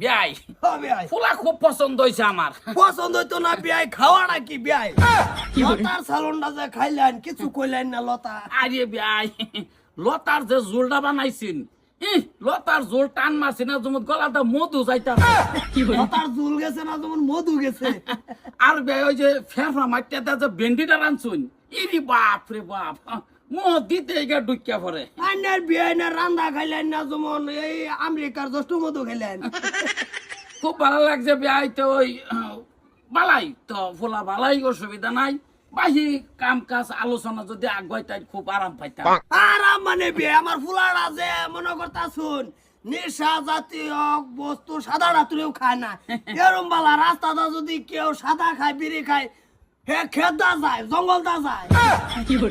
বিয়াই। ফুলা খুব পছন্দ হয়েছে আমার। পছন্দ হইতো না বিয়াই। খাওয়াটা কি বিয়াই? লতার সালনটা যে খাইলেন কিছু কইলেন না লতা। আরে বিয়াই লতার যে জোলটা বানাইছিন লতার জোল টান মারছি না জমত গলাটা মধু যাইতা লতার জুল গেছে না যেমন মধু গেছে। আর বিয়াই ওই যে ফেফড়া মাটিয়া যে ভেন্ডিটা রানছুন ইরি বাপ রে বাপ। মোহ দিতে ডুকিয়া পরে আন্যার বিয়াই না রান্দা খাইলেন না যেমন এই আমেরিকার জষ্ট মধু খাইলেন। খুব ভালো লাগছে বিয়াই তো ওই বালাই। তো ফুলা বালাই অসুবিধা নাই। বাহি কাম কাজ আলোচনা যদি আগুয়াই তাই খুব আরাম পাইতাম। আরাম মানে বিয়ে আমার ফুলারা যে মনে করতা শুন। নেশা জাতীয় বস্তু সাদা রাত্রেও খায় না। এরম বালা রাস্তাটা যদি কেউ সাদা খায় বিড়ি খায় হে খেত দা যায় জঙ্গল দা যায়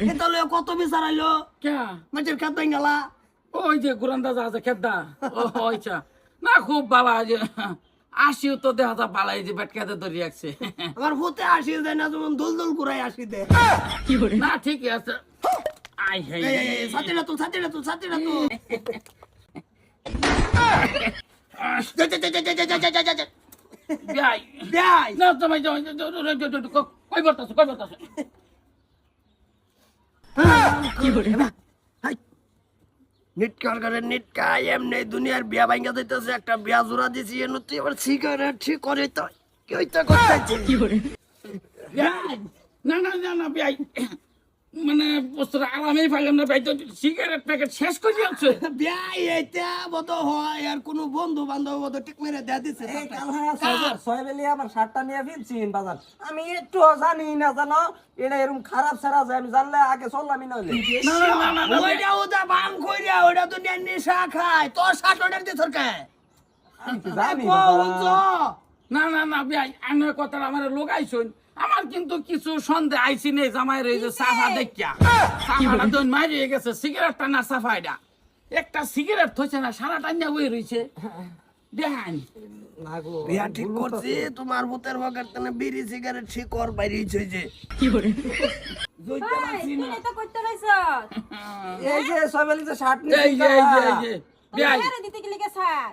এটা কত বিচার কে মাঝের খেত বেঙ্গালা ওই যে গুরান্দা যা আছে খেত দা ও না খুব বালা আসিও তো দেহা যা বালাই যে বেটকাতে ধরে রাখছে আমার ভূতে আসি দেয় না যেমন দোল দোল ঘুরাই আসি দে না ঠিক আছে আই হাই সাথীরা তো সাথীরা তো সাথীরা তো যাই যাই না কই বলতাছ কই বলতাছ? নিটকার করে নিটকা এমনি দুনিয়ার বিয়া ভাঙ্গা দিতেছে একটা বিয়া জোড়া দিছি এর তুই আবার সিগারেট ঠিক করে তো কি হইতা করতেছে বিয়াই না না না না মানে বস্তুর আরামেই পাইলাম না ভাই তো সিগারেট প্যাকেট শেষ করে আছে বিয়া এইটা বত হয় আর কোনো বন্ধু বান্ধব বত ঠিক মেরে দেয়া দিছে হ্যাঁ ছয়- বেলি আমার শার্টটা নিয়ে ফিরছিন বাজার। আমি একটু জানি না জানো এটা এরকম খারাপ ছাড়া যায় আমি জানলে আগে চললামই নইলে। না না না না না ওইটা ওটা বাং কইরা ওইটা তো নিয়ে নেশা খায়। তোর ষাট অর্ডার দিয়ে সরকার আমি কি জানি না না না বিয়াই আমি কথা আমার লোকাইছুন আমার কিন্তু কিছু সন্দেহ আইছি নেই জামাই রয়ে যে সাফা দেখিয়া। সাফাটা তো মারিয়ে গেছে সিগারেটটা না সাফাইটা একটা সিগারেট থইছে না সারা টাইনা বই রইছে। দেখান। না বিয়া ঠিক করছি? তোমার ভূতের বকের তেনে বিড়ি সিগারেট ঠিক কর? বাইরে হইছে তো করতে রইছ এই যে যে শার্ট এই যে এই যে এই যে বিয়াই তোমার দিতে কি লিখে স্যার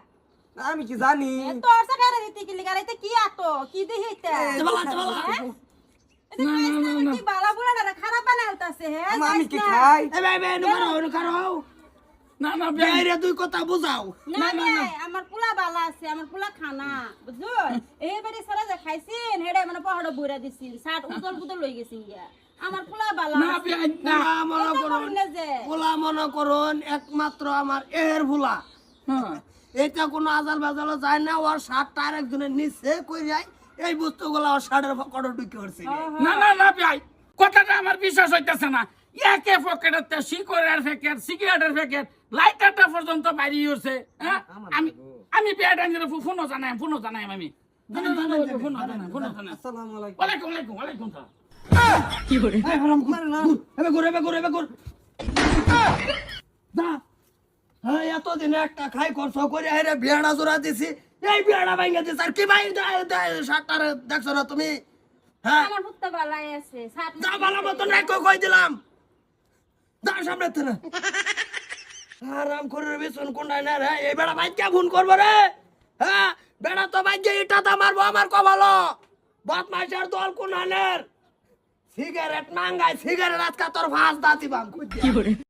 আমি কি জানি? তোর সাথে রীতি কি রাইতে কি আতো কি জবালা জবালা মানে উদল বালা একমাত্র আমার এর ভুলা। এটা কোনো আজাল বাজালে যায় না ওর শার্টটা আরেকজনের নিচে কই যায় এই বস্তুগুলো ওর শার্টের কড় ঢুকে উঠছে না না না ভাই কথাটা আমার বিশ্বাস হইতেছে না। একে পকেটের শিকড়ের প্যাকেট সিগারেটের প্যাকেট লাইটারটা পর্যন্ত বাইরে হচ্ছে হ্যাঁ? আমি আমি বিয়াটা নিয়ে ফোনও জানাই ফোনও জানাই আমি। ফোনও জানাই ফোনও জানাই আসসালামু আলাইকুম। ওয়ালাইকুম ওয়ালাইকুম ওয়ালাইকুম হারাম করে না এবে করে এবে করে এবে করে দা হ্যাঁ এতদিন একটা খাই খরচ করে আরে বিয়াটা জোড়া দিছি। এই বিয়াটা ভাঙে দিছি। আর কি ভাই শার্টটার দেখছ না তুমি? হ্যাঁ? আমার পুত্তা বালাই আছে যা ভালো মতন নাই কই কই দিলাম? দা সামনে থেকে। আরাম করে বেসন কোনটা না রে। এই বেড়া ভাই কে ফোন করব রে। হ্যাঁ? বেড়া তো মারবো আমার কবালো বদমাইশের দল কোন সিগারেট নাঙ্গাই সিগারেট আজকে তোর ফাঁস দাতি বাম